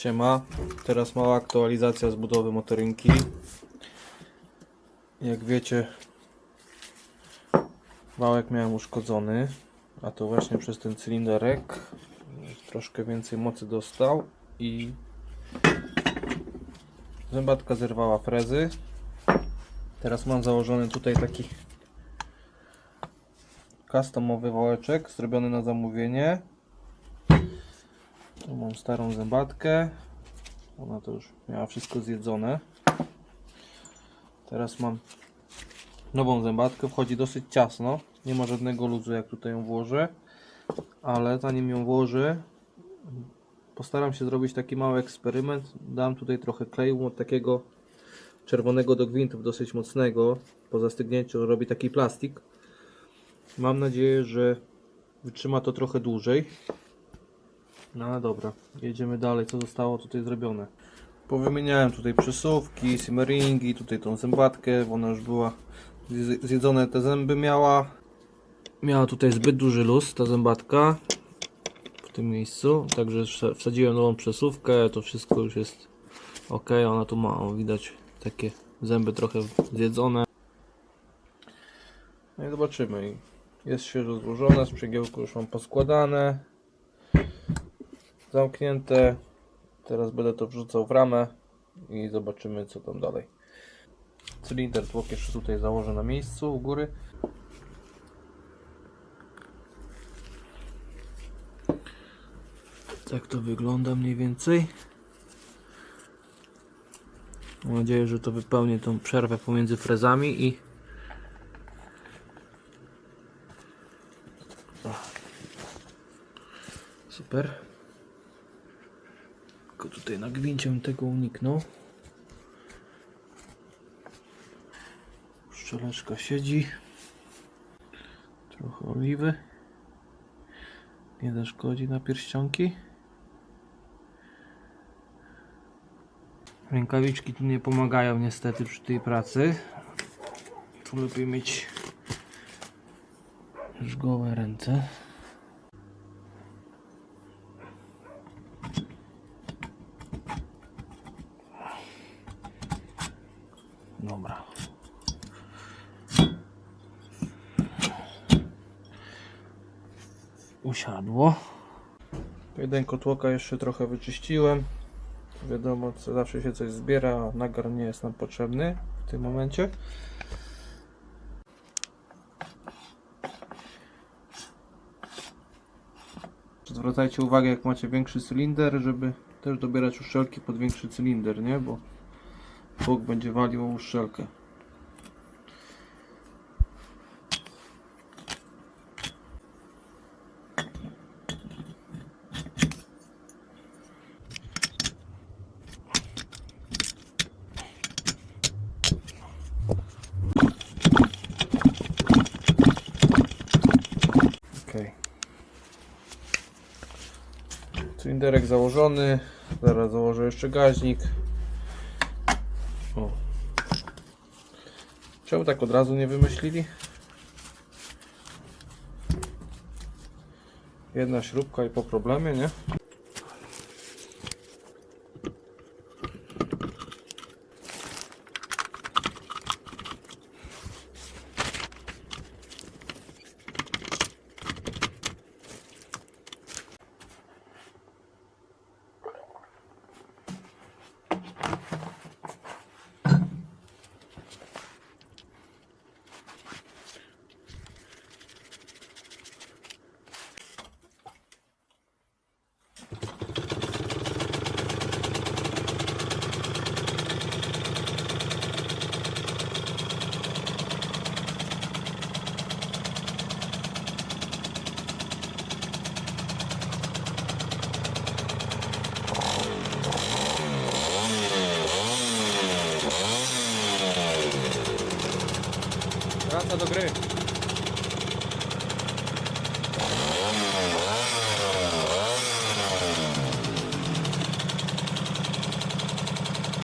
Siema, teraz mała aktualizacja z budowy motorynki. Jak wiecie, wałek miałem uszkodzony, a to właśnie przez ten cylinderek. Troszkę więcej mocy dostał i zębatka zerwała frezy. Teraz mam założony tutaj taki customowy wałeczek zrobiony na zamówienie. Tu mam starą zębatkę. Ona to już miała wszystko zjedzone. Teraz mam nową zębatkę. Wchodzi dosyć ciasno. Nie ma żadnego luzu jak tutaj ją włożę. Ale zanim ją włożę, postaram się zrobić taki mały eksperyment. Dam tutaj trochę kleju od takiego czerwonego do gwintów, dosyć mocnego. Po zastygnięciu robi taki plastik. Mam nadzieję, że wytrzyma to trochę dłużej. No ale dobra, jedziemy dalej, co zostało tutaj zrobione. Powymieniałem tutaj przesuwki, simmeringi, tutaj tą zębatkę, bo ona już była zje- zjedzone te zęby miała. Miała tutaj zbyt duży luz ta zębatka w tym miejscu, także wsa- wsadziłem nową przesuwkę, to wszystko już jest ok, ona tu ma, o, widać takie zęby trochę zjedzone. No i zobaczymy. Jest świeżo złożone, sprzęgiełko już mam poskładane zamknięte. Teraz będę to wrzucał w ramę i zobaczymy co tam dalej. Cylinder tłok jeszcze tutaj założę na miejscu u góry. Tak to wygląda mniej więcej. Mam nadzieję, że to wypełni tą przerwę pomiędzy frezami i Super. Tylko tutaj na gwincie tego uniknął. Szczeleczka siedzi. Trochę oliwy. Nie zaszkodzi na pierścionki. Rękawiczki tu nie pomagają niestety przy tej pracy. Tu lepiej mieć już gołe ręce. Dobra. Usiadło. Jeden kotłoka jeszcze trochę wyczyściłem. Wiadomo, co zawsze się coś zbiera, nagar nie jest nam potrzebny w tym momencie. Zwracajcie uwagę, jak macie większy cylinder, żeby też dobierać uszczelki pod większy cylinder, nie? Bo Bóg będzie walił o uszczelkę. Okej. Cylinderek założony. Zaraz założę jeszcze gaźnik. Czemu tak od razu nie wymyślili? Jedna śrubka i po problemie, nie? Wraca do